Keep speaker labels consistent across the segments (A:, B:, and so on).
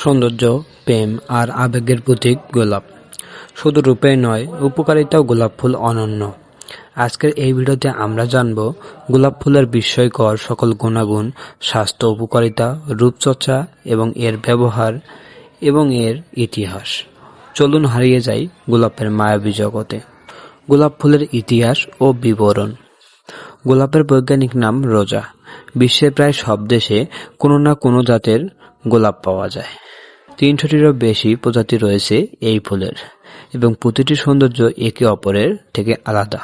A: সৌন্দর্য, প্রেম আর আবেগের প্রতীক গোলাপ। শুধু রূপে নয়, উপকারিতাও গোলাপ ফুল অনন্য। আজকের এই ভিডিওতে আমরা জানব গোলাপ ফুলের বিস্ময়কর সকল গুণাগুণ, স্বাস্থ্য, উপকারিতা, রূপচর্চা এবং এর ব্যবহার এবং এর ইতিহাস। চলুন হারিয়ে যাই গোলাপের মায়াবী জগতে। গোলাপ ফুলের ইতিহাস ও বিবরণ। গোলাপের বৈজ্ঞানিক নাম রোজা। বিশ্বের প্রায় সব দেশে কোনো না কোনো জাতের গোলাপ পাওয়া যায়। তিনশোটিরও বেশি প্রজাতি রয়েছে এই ফুলের এবং প্রতিটি সৌন্দর্য একে অপরের থেকে আলাদা।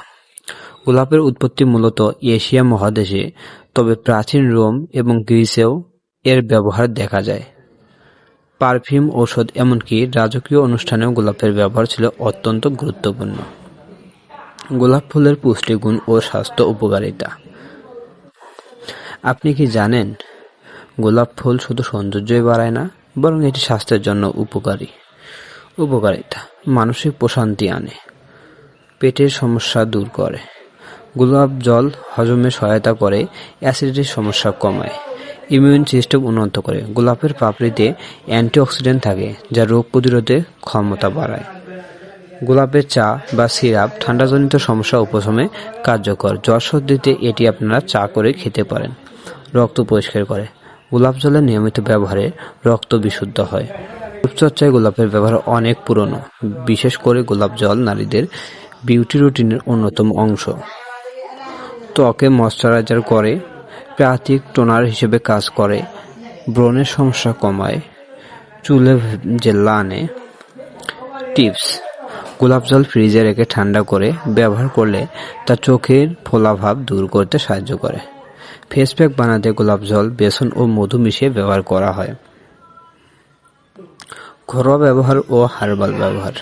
A: গোলাপের উৎপত্তি মূলত এশিয়া মহাদেশে, তবে প্রাচীন রোম এবং গ্রিসেও এর ব্যবহার দেখা যায়। পারফিউম ঔষধ এমনকি রাজকীয় অনুষ্ঠানেও গোলাপের ব্যবহার ছিল অত্যন্ত গুরুত্বপূর্ণ। গোলাপ ফুলের পুষ্টিগুণ ও স্বাস্থ্য উপকারিতা। আপনি কি জানেন, গোলাপ ফুল শুধু সৌন্দর্যই বাড়ায় না, বরং এটি স্বাস্থ্যের জন্য উপকারী। উপকারিতা, মানসিক প্রশান্তি আনে, পেটের সমস্যা দূর করে। গোলাপ জল হজমে সহায়তা করে, অ্যাসিডিটির সমস্যা কমায়, ইমিউন সিস্টেম উন্নত করে। গোলাপের পাপড়িতে অ্যান্টিঅক্সিডেন্ট থাকে, যা রোগ প্রতিরোধের ক্ষমতা বাড়ায়। গোলাপের চা বা সিরাপ ঠান্ডাজনিত সমস্যা উপশমে কার্যকর। জ্বর সর্দিতে এটি আপনারা চা করে খেতে পারেন। রক্ত পরিষ্কার করে। গোলাপ জলের নিয়মিত ব্যবহারে রক্ত বিশুদ্ধ হয়। রূপচর্চায় গোলাপের ব্যবহার অনেক পুরনো, বিশেষ করে গোলাপ জল নারীদের বিউটি রুটিনের অন্যতম অংশ। ত্বকে ময়শ্চারাইজার করে প্রাকৃতিক টোনার হিসেবে কাজ করে, ব্রণের সমস্যা কমায়, চুলে জেল্লা আনে টিপস। গোলাপ জল ফ্রিজে রেখে ঠান্ডা করে ব্যবহার করলে তা চোখের ফোলাভাব দূর করতে সাহায্য করে। ফেস প্যাক বানাতে গোলাপ জল, বেসন ও মধু মিশিয়ে ব্যবহার করা হয়। ঘরোয়া ব্যবহার ও হার্বাল ব্যবহার।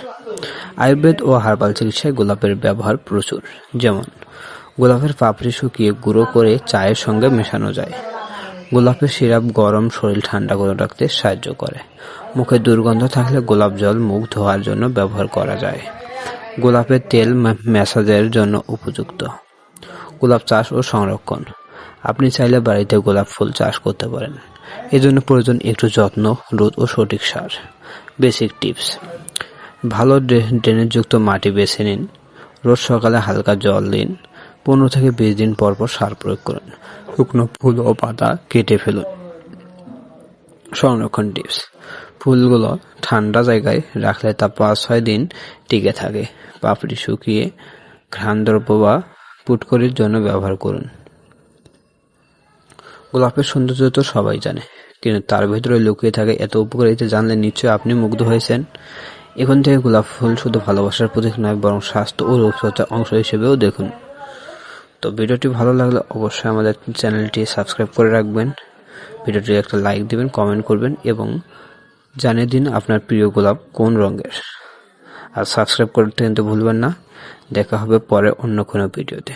A: আয়ুর্বেদ ও হার্বাল চিকিৎসায় গোলাপের ব্যবহার প্রচুর। যেমন, গোলাপের পাপড়ি শুকিয়ে গুঁড়ো করে চায়ের সঙ্গে মেশানো যায়। গোলাপের সিরাপ গরম শরীর ঠান্ডা করে রাখতে সাহায্য করে। মুখে দুর্গন্ধ থাকলে গোলাপ জল মুখ ধোয়ার জন্য ব্যবহার করা যায়। গোলাপের তেল ম্যাসাজের জন্য উপযুক্ত। গোলাপ চাষ ও সংরক্ষণ। আপনি চাইলে বাড়িতে গোলাপ ফুল চাষ করতে পারেন। এজন্য প্রয়োজন একটু যত্ন, রোদ ও সঠিক সার। Basic tips. ভালো ড্রেনেজযুক্ত মাটি বেছে নিন। রোজ সকালে হালকা জল দিন। পনেরো থেকে বিশ দিন পর পর সার প্রয়োগ করুন। শুকনো ফুল ও পাতা কেটে ফেলুন। সংরক্ষণ টিপস। ফুলগুলো ঠান্ডা জায়গায় রাখলে তা পাঁচ ছয় দিন টিকে থাকে। পাপড়ি শুকিয়ে ঘ্রাণদ্রব্য বা পুটকরির জন্য ব্যবহার করুন। গোলাপের সৌন্দর্য তো সবাই জানে, কিন্তু তার ভেতরে লুকিয়ে থাকে এত উপকারিতা জানলে নিশ্চয়ই আপনি মুগ্ধ হয়েছেন। এখন থেকে গোলাপ ফুল শুধু ভালোবাসার প্রতীক নয়, বরং স্বাস্থ্য ও রূপচর্চার অংশ হিসেবেও দেখুন। তো ভিডিওটি ভালো লাগলে অবশ্যই আমাদের চ্যানেলটি সাবস্ক্রাইব করে রাখবেন। ভিডিওটি একটা লাইক দেবেন, কমেন্ট করবেন এবং জানিয়ে দিন আপনার প্রিয় গোলাপ কোন রঙের। আর সাবস্ক্রাইব করতে কিন্তু ভুলবেন না। দেখা হবে পরে অন্য কোনো ভিডিওতে।